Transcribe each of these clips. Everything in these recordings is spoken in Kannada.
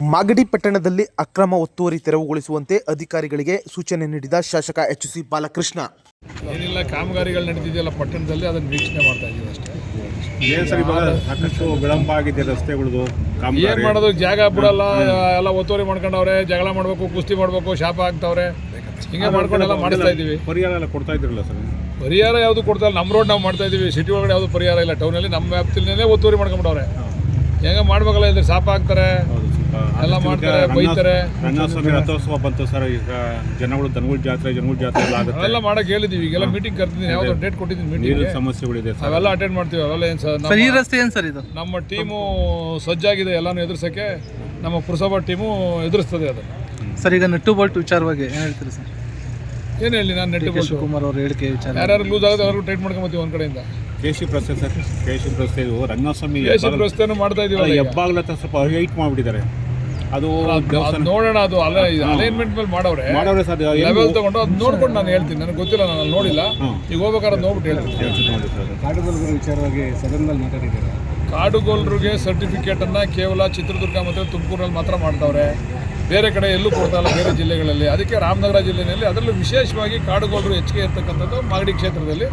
ಮಾಗಡಿ ಪಟ್ಟಣದಲ್ಲಿ ಅಕ್ರಮ ಒತ್ತುವರಿ ತೆರವುಗೊಳಿಸುವಂತೆ ಅಧಿಕಾರಿಗಳಿಗೆ ಸೂಚನೆ ನೀಡಿದ ಶಾಸಕ ಎಚ್ ಸಿ ಬಾಲಕೃಷ್ಣ. ಏನಿಲ್ಲ ಕಾಮಗಾರಿಗಳು ನಡೆದಿದೆಯಲ್ಲ ಪಟ್ಟಣದಲ್ಲಿ ಅದನ್ನು ವೀಕ್ಷಣೆ ಮಾಡ್ತಾ ಇದ್ದೀವಿ ಅಷ್ಟೇ. ಏನ್ ಸರ್ ಇವಾಗ ಸಾಕಷ್ಟು ವಿಳಂಬ ಆಗಿದೆ ರಸ್ತೆಗಳದು ಏನು ಮಾಡೋದು ಜಾಗ ಬಿಡಲ್ಲ ಎಲ್ಲ ಒತ್ತುವರಿ ಮಾಡ್ಕೊಂಡವ್ರೆ ಜಗಳ ಮಾಡಬೇಕು ಕುಸ್ತಿ ಮಾಡಬೇಕು ಶಾಪ ಆಗ್ತಾವ್ರೆ ಹಿಂಗೆ ಮಾಡ್ಕೊಂಡೆಲ್ಲ ಮಾಡಿಸ್ತಾ ಇದ್ದೀವಿ. ಪರಿಹಾರ ಎಲ್ಲ ಕೊಡ್ತಾ ಇದ್ರಲ್ಲ ಸರ್? ಪರಿಹಾರ ಯಾವುದು ಕೊಡ್ತಾ ಇಲ್ಲ ನಮ್ಮ ರೋಡ್ ನಾವು ಮಾಡ್ತಾ ಇದ್ದೀವಿ ಸಿಟಿ ಒಳಗಡೆ ಯಾವುದು ಪರಿಹಾರ ಇಲ್ಲ. ಟೌನಲ್ಲಿ ನಮ್ಮ ವ್ಯಾಪ್ತಿಲೇ ಒತ್ತುವರಿ ಮಾಡ್ಕೊಂಬಿಟ್ಟವ್ರೆ. ಹೆಂಗೆ ಮಾಡ್ಬೇಕಲ್ಲ ಇದ್ರೆ ಶಾಪ ಸ್ವಲ್ಪ ಎಲ್ಲ ಮಾಡ್ತಾರೆ, ಬೈತಾರೆ. ರಂಗಸ್ವಾಮಿ ರಥೋತ್ಸವ ಬಂತು ಸರ್. ಈಗ ಜನಗಳು ದನಗಳ ಜಾತ್ರೆ ಜನಗಳ ಜಾತ್ರೆ ಎಲ್ಲ ಆಗುತ್ತೆ. ಎಲ್ಲ ಮಾಡಕ್ಕೆ ಹೇಳಿದ್ದೀವಿ ಈಗೆಲ್ಲ ಮೀಟಿಂಗ್ ಕರ್ತಿದ್ದೀನಿ ಯಾವ್ದು ಡೇಟ್ ಕೊಟ್ಟಿದ್ದೀನಿ ನೀರಿನ ಮೀಟಿಂಗ್ ಸಮಸ್ಯೆಗಳಿದೆ ಸರ್. ಅವೆಲ್ಲ ಅಟೆಂಡ್ ಮಾಡ್ತೀವಿ. ಅವೆಲ್ಲ ಏನು ಸರ್ ಸರ್ ಈ ನಮ್ಮ ರಸ್ತೆ ಏನು ಸರ್ ಇದು? ನಮ್ಮ ಟೀಮು ಸಜ್ಜಾಗಿದೆ. ಎಲ್ಲಾನು ಎದುರಿಸೋಕ್ಕೆ ನಮ್ಮ ಪುರಸಭಾ ಟೀಮು ಎದುರಿಸ್ತದೆ ಅದು. ಸರ್ ಈಗ ನಟ್ಟು ಬೋಲ್ಟ್ ವಿಚಾರವಾಗಿ ಏನು ಹೇಳ್ತೀರಿ ಸರ್? ಏನು ಹೇಳಿ ನಾನು ನೆಟ್ಟು ಕೊಟ್ಟು ಶಿವಕುಮಾರ್ ಅವ್ರ ಹೇಳಿಕೆ ವಿಚಾರ. ಯಾರ್ಯಾರು ಲೂಸ್ ಆಗುತ್ತೆ ಅವ್ರಿಗೂ ಟೈಟ್ ಮಾಡ್ಕೊಂಬತ್ತೀವಿ ಒಂದು ಕಡೆಯಿಂದ. ಕೇಶಿ ಪ್ರಸ್ತೆ ಸರ್. ಕೇಶಿ ರಸ್ತೆ ಇದು ರಂಗಸ್ವಾಮಿ ಎ ಸಿ ರಸ್ತೆನೂ ಮಾಡ್ತಾ ಇದ್ದೀವಿ ಈಗ. ಹೆಬ್ಬಾಗ್ಲ ಹತ್ರ ಸ್ವಲ್ಪ ಹೈಟ್ ಮಾಡಿಬಿಟ್ಟಿದ್ದಾರೆ. ಅದು ನೋಡೋಣ ಅದು ಅಲ್ಲ ಅಲೈನ್ಮೆಂಟ್ ಮೇಲೆ ಮಾಡವ್ರೆ ಮಾಡವ್ರೆ ಸರ್ ಲೆವೆಲ್ ತಗೊಂಡು ಅದು ನೋಡ್ಕೊಂಡು ನಾನು ಹೇಳ್ತೀನಿ. ನನಗೆ ಗೊತ್ತಿಲ್ಲ ನಾನು ನೋಡಿಲ್ಲ. ಈಗ ಹೋಗ್ಬೇಕಾದ್ರೆ ನೋಡ್ಬಿಟ್ಟು ಹೇಳ್ತೀನಿ. ಸರ್. ವಿಚಾರವಾಗಿ ಸದನದಲ್ಲಿ ಮಾತಾಡಿದ್ದೀರಾ? ಕಾಡುಗೋಲ್ರಿಗೆ ಸರ್ಟಿಫಿಕೇಟನ್ನು ಕೇವಲ ಚಿತ್ರದುರ್ಗ ಮತ್ತು ತುಮಕೂರಲ್ಲಿ ಮಾತ್ರ ಮಾಡ್ತಾವ್ರೆ. ಬೇರೆ ಕಡೆ ಎಲ್ಲೂ ಕೊಡ್ತಾ ಇಲ್ಲ ಬೇರೆ ಜಿಲ್ಲೆಗಳಲ್ಲಿ. ಅದಕ್ಕೆ ರಾಮನಗರ ಜಿಲ್ಲೆಯಲ್ಲಿ ಅದರಲ್ಲೂ ವಿಶೇಷವಾಗಿ ಕಾಡುಗೋಲ್ರು ಹೆಚ್ಚಿಗೆ ಇರ್ತಕ್ಕಂಥದ್ದು ಮಾಗಡಿ ಕ್ಷೇತ್ರದಲ್ಲಿ.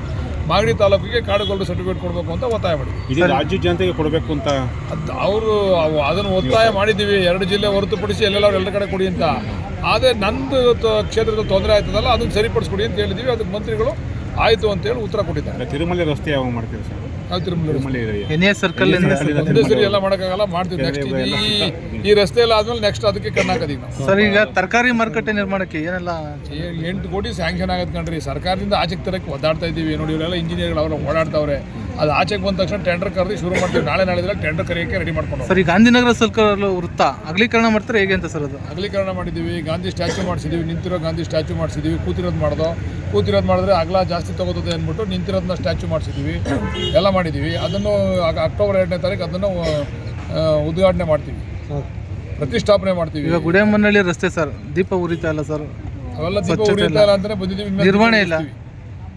ಮಾಗಡಿ ತಾಲೂಕಿಗೆ ಕಾಡುಗೊಲ್ಲರು ಸರ್ಟಿಫಿಕೇಟ್ ಕೊಡಬೇಕು ಅಂತ ಒತ್ತಾಯ ಮಾಡಿದ್ವಿ. ಇಡೀ ರಾಜ್ಯ ಜನತೆಗೆ ಕೊಡಬೇಕು ಅಂತ. ಅದು ಅವರು ಅದನ್ನು ಒತ್ತಾಯ ಮಾಡಿದ್ದೀವಿ. ಎರಡು ಜಿಲ್ಲೆ ಹೊರತುಪಡಿಸಿ ಎಲ್ಲೆಲ್ಲ ಎಲ್ಲ ಕಡೆ ಕೊಡಿ ಅಂತ. ಆದರೆ ನಂದು ಕ್ಷೇತ್ರದ ತೊಂದರೆ ಆಯ್ತದಲ್ಲ ಅದನ್ನು ಸರಿಪಡಿಸ್ಕೊಡಿ ಅಂತ ಹೇಳಿದ್ದೀವಿ. ಅದಕ್ಕೆ ಮಂತ್ರಿಗಳು ಆಯಿತು ಅಂತೇಳಿ ಉತ್ತರ ಕೊಟ್ಟಿದ್ದಾರೆ. ತಿರುಮಲೆ ರಸ್ತೆ ಯಾವಾಗ ಮಾಡ್ತೀವಿ ಸರ್? ನಾವು ತಿರುಮಲ ಸರ್ಕಲ್ ಇಂದ ಒಂದೇ ಸರಿ ಎಲ್ಲ ಮಾಡೋಕ್ಕಾಗಲ್ಲ ಮಾಡ್ತೀವಿ ನೆಕ್ಸ್ಟ್ ಈ ಈ ರಸ್ತೆ ಎಲ್ಲ ಆದ್ಮೇಲೆ ನೆಕ್ಸ್ಟ್ ಅದಕ್ಕೆ ನಾವು. ಸರ್ ಈಗ ತರಕಾರಿ ಮಾರುಕಟ್ಟೆ ನಿರ್ಮಾಣಕ್ಕೆ ಏನೆಲ್ಲ ಎಂಟು ಕೋಟಿ ಸ್ಯಾಂಕ್ಷನ್ ಆಗತ್ತೆ ಕಣ್ರಿ. ಸರ್ಕಾರದಿಂದ ಆಚೆಗೆ ತರಕ್ಕೆ ಒದ್ದಾಡ್ತಾ ಇದ್ದೀವಿ. ನೋಡಿ ಇವರೆಲ್ಲ ಇಂಜಿನಿಯರ್ಗಳು ಅವ್ರು ಓಡಾಡ್ತಾವ್ರೆ. ಅದು ಆಚೆಗೆ ಬಂದ ತಕ್ಷಣ ಟೆಂಡರ್ ಕರೆದು ಶುರು ಮಾಡ್ತೀವಿ. ನಾಳೆ ನಾಳೆ ಟೆಂಡರ್ ಕರೆಯೋಕ್ಕೆ ರೆಡಿ ಮಾಡ್ಕೊಂಡು ಸರ್ ಈ ಗಾಂಧಿನಗರ ಸರ್ಕಾರ ವೃತ್ತ. ಅಗಲೀಕರಣ ಮಾಡ್ತಾರೆ ಹೇಗೆ ಅಂತ ಸರ್ ಅದು? ಅಗಲೀಕರಣ ಮಾಡಿದ್ದೀವಿ. ಗಾಂಧಿ ಸ್ಟ್ಯಾಚು ಮಾಡಿಸಿದ್ದೀವಿ. ನಿಂತಿರೋ ಗಾಂಧಿ ಸ್ಟ್ಯಾಚು ಮಾಡಿಸಿದ್ದೀವಿ. ಕೂತಿರೋದು ಮಾಡ್ದೋ. ಕೂತಿರೋದು ಮಾಡಿದ್ರೆ ಅಗಲ ಜಾಸ್ತಿ ತಗೋತದೆ ಅಂದ್ಬಿಟ್ಟು ನಿಂತಿರೋದನ್ನ ಸ್ಟ್ಯಾಚು ಮಾಡಿಸಿದ್ದೀವಿ ಎಲ್ಲ ಮಾಡಿದ್ದೀವಿ ಅದನ್ನು ಅಕ್ಟೋಬರ್ ಎರಡನೇ ತಾರೀಕು ಅದನ್ನು ಉದ್ಘಾಟನೆ ಮಾಡ್ತೀವಿ. ಪ್ರತಿಷ್ಠಾಪನೆ ಮಾಡ್ತೀವಿ. ಈಗ ಗುಡಿಯಮ್ಮನಹಳ್ಳಿ ರಸ್ತೆ ಸರ್. ದೀಪ ಉರಿತಾ ಇಲ್ಲ ಸರ್. ಅವೆಲ್ಲ ದೀಪ ಉರಿತಾ ಇಲ್ಲ ಅಂತಾನೆ ಬಂದಿದ್ದೀವಿ. ನಿರ್ವಹಣೆ ಇಲ್ಲ.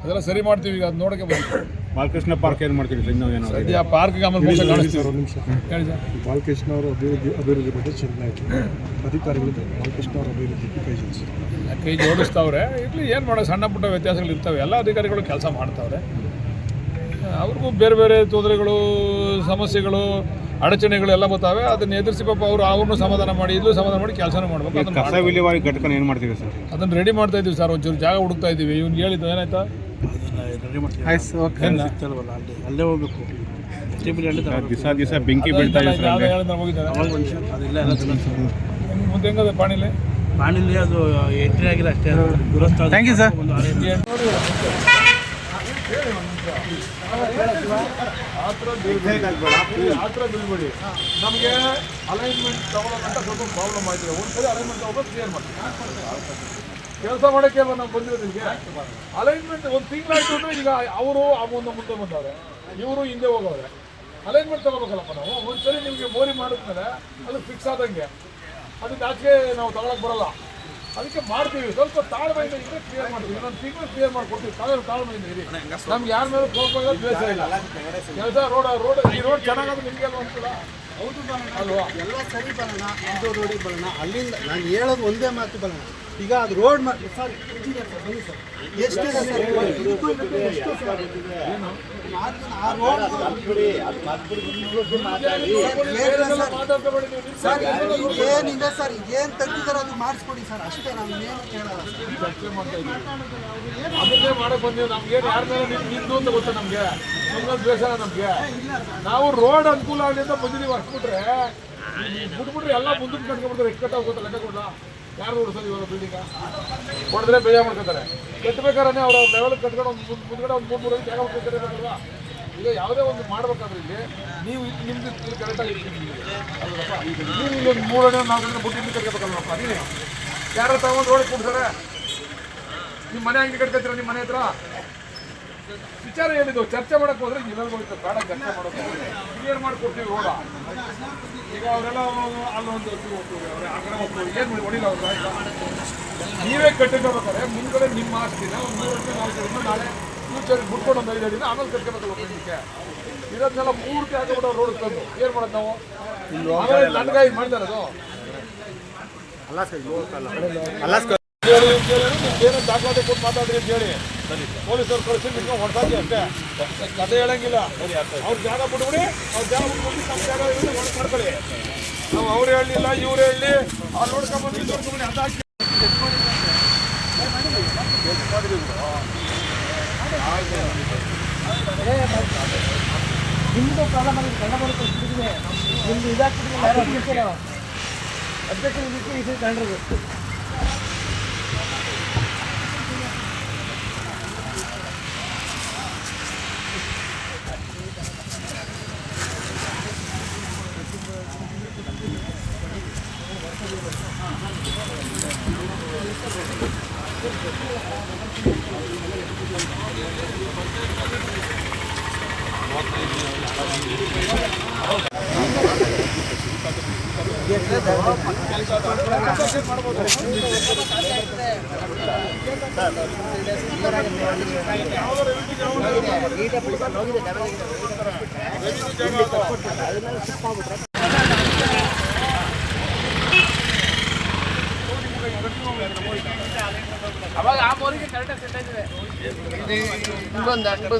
ಅದೆಲ್ಲ ಸರಿ ಮಾಡ್ತೀವಿ ಈಗ ಅದು ನೋಡೋಕೆ ಬಂದಿದ್ದೀವಿ. ಬಾಲಕೃಷ್ಣ ಪಾರ್ಕ್ ಏನು ಮಾಡ್ತೀವಿ ಸರ್? ಇನ್ನೂ ಏನೋ. ಸದ್ಯ ಪಾರ್ಕ್ ಆಮೇಲೆ ಮೋಸ ಕಾಣಿಸ್ತೀವಿ. ಹೇಳಿ ಸರ್. ಬಾಲಕೃಷ್ಣ ಅವರ ಅಭಿವೃದ್ಧಿ ಅಭಿವೃದ್ಧಿ ಬಗ್ಗೆ ಚಿಂತನೆ ಆಯಿತು. ಅಧಿಕಾರಿಗಳು ಬಾಲಕೃಷ್ಣ ಅವರ ಅಭಿವೃದ್ಧಿ ಕೈ ಜೋಡಿಸಿ. ಕೈ ಜೋಡಿಸ್ತಾವ್ರೆ. ಇರ್ಲಿ ಏನು ಮಾಡೋ ಸಣ್ಣ ಪುಟ್ಟ ವ್ಯತ್ಯಾಸಗಳು ಇರ್ತವೆ. ಎಲ್ಲ ಅಧಿಕಾರಿಗಳು ಕೆಲಸ ಮಾಡ್ತಾವ್ರೆ. ಅವ್ರಿಗೂ ಬೇರೆ ಬೇರೆ ತೊಂದರೆಗಳು ಸಮಸ್ಯೆಗಳು ಅಡಚಣೆಗಳು ಎಲ್ಲ ಬರ್ತಾವೆ. ಅದನ್ನ ಎದುರಿಸಿ ಪಾಪ ಅವರು ಅವ್ರನ್ನೂ ಸಮಾಧಾನ ಮಾಡಿ ಇಲ್ಲೂ ಸಮಾಧಾನ ಮಾಡಿ ಕೆಲಸನೂ ಮಾಡ್ಬೇಕು. ಅದನ್ನ ಕಸ. ವಿಲೇವಾರಿ ಘಟಕನ ಏನು ಮಾಡ್ತೀವಿ ಸರ್? ಅದನ್ನ ರೆಡಿ ಮಾಡ್ತಾ ಇದ್ದೀವಿ ಸರ್. ಒಂಚೂರು ಜಾಗ ಹುಡುಕ್ತಾ ಇದ್ದೀವಿ ಇವ್ನು ಹೇಳಿದ್ದು ಏನಾಯ್ತಾ? ಅಲ್ಲೇ ಹೋಗ್ಬೇಕು. ದಿವಸ ದಿವಸ ಬೆಂಕಿ ಬೀಳ್ತಾ ಇದೆ ಸರ್ ಪಾಣಿಲಿ? ಪಾಣಿಲಿ ಅದು ಎಂಟ್ರಿ ಆಗಿಲ್ಲ ಅಷ್ಟೇ ಥ್ಯಾಂಕ್ ಯು ಸರ್ ಹತ್ರ ಬೀಳ್ಬೇಡಿ ನಮಗೆ ಅಲೈನ್ಮೆಂಟ್ ತಗೊಳ್ಳೋಕಂತ ಸ್ವಲ್ಪ ಪ್ರಾಬ್ಲಮ್ ಆಯ್ತು. ಒಂದ್ಸರಿ ಅಲೈನ್ಮೆಂಟ್ ತಗೊಳ್ಳೋದು ಕ್ಲಿಯರ್ ಮಾಡ್ತೀವಿ ಕೆಲಸ ಮಾಡೋಕ್ಕೆ ನಾವು ಬಂದಿರೋದು ನಿಮಗೆ ಅಲೈನ್ಮೆಂಟ್ ಒಂದು ತಿಂಗಳಾಯ್ತು ಅಂದ್ರೆ ಈಗ ಅವರು ಆ ಒಂದು ಮುಂದೆ ಬಂದವ್ರೆ. ಇವರು ಹಿಂದೆ ಹೋಗವ್ರೆ. ಅಲೈನ್ಮೆಂಟ್ ತಗೋಬೇಕಲ್ಲಪ್ಪ ನಾವು? ಒಂದ್ಸರಿ ನಿಮಗೆ ಮೋರಿ ಮಾಡಿದ್ಮೇಲೆ ಅದು ಫಿಕ್ಸ್ ಆದಂಗೆ. ಅದಕ್ಕೆ ಆಚೆ ನಾವು ತಗೊಳಕ್ ಬರಲ್ಲ. ಅದಕ್ಕೆ ಮಾಡ್ತೀವಿ. ಸ್ವಲ್ಪ ತಾಳ್ಮೆಯಿಂದ ಇದ್ರೆ ಕ್ಲಿಯರ್ ಮಾಡ್ತೀವಿ. ಇನ್ನೊಂದು ತಿಂಗಳು ಕ್ಲಿಯರ್ ಮಾಡ್ಕೊಡ್ತೀವಿ. ತಾಳ್ಮೆ ತಾಳ್ಮೆಯಿಂದ ಇರಿ. ನಮ್ಗೆ ಯಾರ ಮೇಲೆ ಕೋಪ ದ್ವೇಷ ಇಲ್ಲ. ಕೆಲಸ ರೋಡ್ ರೋಡ್ ಈ ರೋಡ್ ಚೆನ್ನಾಗಾದ್ರೆ ನಿಮಗೆ ಅಲ್ವಾ ಅನ್ಸಲ್ಲ ಹೌದು ಅಲ್ವಾ? ಎಲ್ಲ ಸರಿ ಬರೋಣ ಇದು ರೋಡಿಗೆ ಬರೋಣ ಅಲ್ಲಿಂದ ನಾನು ಹೇಳೋದು ಒಂದೇ ಮಾತು ಬರೋಣ ಈಗ ಅದು ರೋಡ್ ಸರ್ ಎಷ್ಟು ಸರ್ ಏನಿದೆ ಸರ್ ಏನು? ತೆಗ್ದಿದ್ದಾರೆ ಅದು ಮಾಡಿಸ್ಕೊಡಿ ಸರ್ ಅಷ್ಟೇ ನಾವು ಏನು ಕೇಳಲ್ಲ ಚರ್ಚೆ ಮಾಡ್ತಾ ಇದ್ದೀವಿ ಅದನ್ನೇ ಮಾಡಕ್ ಬಂದೀವಿ ನಮ್ಗೆ ಯಾರ ಮೇಲೆ ನಿಮ್ ಅಂತ ಗೊತ್ತಾ ನಮ್ಗೆ? ನಮ್ಗೆ ದ್ವೇಷ ನಮ್ಗೆ. ನಾವು ರೋಡ್ ಅನುಕೂಲ ಆಗಲಿ ಅಂತ ಬಂದಿದ್ದೀವಿ. ಅಷ್ಟು ಬಿಟ್ರೆ ಬಿಟ್ಬಿಟ್ರೆ ಎಲ್ಲ ಮುಂದಕ್ಕೆ ಕಟ್ಕೊಂಡ್ಬಿಡ್ತಾರೆ. ಎಷ್ಟು ಕಟ್ಟಾಗ ಗೊತ್ತಾ ಲೆಕ್ಕ ಕೊಡಲ್ಲ ಯಾರು ಓಡಿಸೋದು ಇವಾಗ ಬಿಲ್ಡಿಂಗ ಹೊಡೆದ್ರೆ ಬೇಜಾರು ಮಾಡ್ಕೊತಾರೆ. ಕಟ್ಟಬೇಕಾದ್ರೆ ಅವ್ರ ಲೆವೆಲ್ ಕಟ್ಕೊಂಡು ಒಂದು ಮುಂದ್- ಮುಂದ್ಗಡೆ ಒಂದು ಮೂರು ಮೂರು ಜಾಗ ಹೋಗ್ತಿರ್ಬೇಕಲ್ವಾ ಈಗ ಯಾವುದೇ ಒಂದು ಮಾಡ್ಬೇಕಾದ್ರೆ ಇಲ್ಲಿ ನೀವು ನಿಮ್ದು ಕರೆಕ್ಟಾಗಿ ಅಲ್ವಪ್ಪ ನೀವು ಇಲ್ಲೊಂದು ಮೂರನೇ ನಾಲ್ಕು ಬುಟ್ಟಿ ಇಲ್ಲಿ ಕಟ್ಕೋಬೇಕಲ್ವಪ್ಪ ನೀನು. ಯಾರು ತಗೊಂಡು ರೋಡ್ ಕೊಡ್ತಾರೆ ನಿಮ್ಮ ಮನೆ ಹಂಗೆ ಕಟ್ಕೋತೀರ ನಿಮ್ಮ ಮನೆ ಹತ್ರ? ವಿಚಾರ ಹೇಳಿದ್ದು ಚರ್ಚೆ ಮಾಡಕ್ ಹೋದ್ರೆ ಇವೆಲ್ಲ ಹೋಗ್ತಾರೆ ಬೇಡ ಚರ್ಚೆ ಮಾಡೋಕೆ ಕ್ಲಿಯರ್ ಮಾಡ್ಕೊಡ್ತೀವಿ ಹೋಗ. ಈಗ ಅವರೆಲ್ಲ ಅಲ್ಲೊಂದು ಏನು ಹೊಡಿಲ್ಲ ಅವ್ರು ನೀವೇ ಕಟ್ಟಿಕೊಳ್ಬೇಕಾದ್ರೆ ಮುಂದ್ಗಡೆ ನಿಮ್ಮ ಆಸ್ತಿನ ಒಂದು ಮೂರು ವರ್ಷ ನಾಲ್ಕು ವರ್ಷ ನಾಳೆ ಫ್ಯೂಚರ್ ಬಿಟ್ಕೊಂಡು ಒಂದು ಐದು ಅಡಿನ ಆಮೇಲೆ ಕಟ್ಕೋಬೇಕಲ್ಲ ಮುಂದಕ್ಕೆ. ಮೂರ್ತಿ ಪೂರ್ತಿ ಹಾಕಿಬಿಟ್ಟು ರೋಡ್ ತಂದು. ಏನು ಮಾಡೋದು ನಾವು? ಆಮೇಲೆ ನನಗಾಗಿ ಮಾಡ್ತಾರೆ ಅದು. ಅಲ್ಲ ಸರ್ ಅಲ್ಲ ಸರ್ ಏನೋ ದಾಖಲಾತಿ ಕೊಟ್ಟು ಮಾತಾಡ್ರಿ ಅಂತ ಹೇಳಿ. ಪೊಲೀಸರು ಕಳಿಸಿ ಹೊಡ್ಸಾಕಿ ಅಷ್ಟೇ ಕತೆ ಹೇಳಂಗಿಲ್ಲ ಅವ್ರ ಜಾಗ ಬಿಟ್ಬಿಡಿ ಅವ್ರ ಜಾಗ ಬಿಟ್ಬಿಟ್ಟು ನಮ್ಮ ಜಾಗ ಇರೋದು ಮಾಡ್ಕೊಳ್ಳಿ ನಾವು ಅವ್ರು ಹೇಳಲಿಲ್ಲ ಇವ್ರು ಹೇಳಿ ಅವ್ರು ನೋಡ್ಕೊಂಡ್ಬಂದು ನೋಡ್ಕೊಂಬಂದು ಅದಾಕಿ ನಿಮ್ದು ಪ್ರಾಬ್ಲಮ್ ಆಗಿದೆ ಕನ್ನಡ ಬರುತ್ತೆ ನಿಮ್ದು ಇದಾಗ್ತಿದ್ರೆ ಅಧ್ಯಕ್ಷ ಇದು ನೀಟಾಗಿ ಕಂಡ್ರದು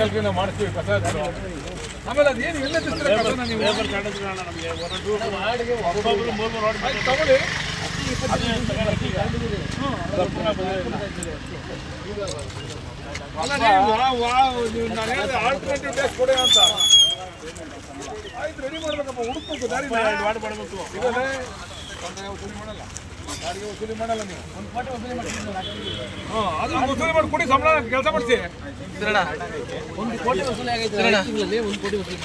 ಜಂಗಲ್ಗಿನ ಮಾಡಿಸ್ತೀವಿ ಕಸ ಎತ್ತರು ಆಮೇಲೆ ಅದೇನು ಎಲ್ಲ ತಗೊಳ್ಳಿ. ಅಲ್ಲ ನೀವು ವಾ- ವಾ- ನೀವು ನಾನು ಹೇಳಿದೆ ಆಲ್ಟರ್ನೇಟಿವ್ ಟೇಸ್ಟ್ ಕೊಡಿ ಅಂತ. ಆಯ್ತು ರೆಡಿ ಮಾಡ್ಬೇಕಪ್ಪ ಹುಡುಕ್ಬೇಕು ದಾರಿ ಮಾಡಬೇಕು ಇದಲ್ಲೇ ದಂಡ ವಸೂಲಿ ಮಾಡಲ್ಲ ಹಾಂ ಅದು ವಸೂಲಿ ಮಾಡಿ ಕೊಡಿ ಸಂಬಳ ಕೆಲಸ ಮಾಡ್ತೀವಿ ಒಂದು ಕೋಟಿ ವಸೂಲಿ ಆಗೈತೆ ತಿಂಗಳಲ್ಲಿ ಒಂದು ಕೋಟಿ ವಸೂಲಿ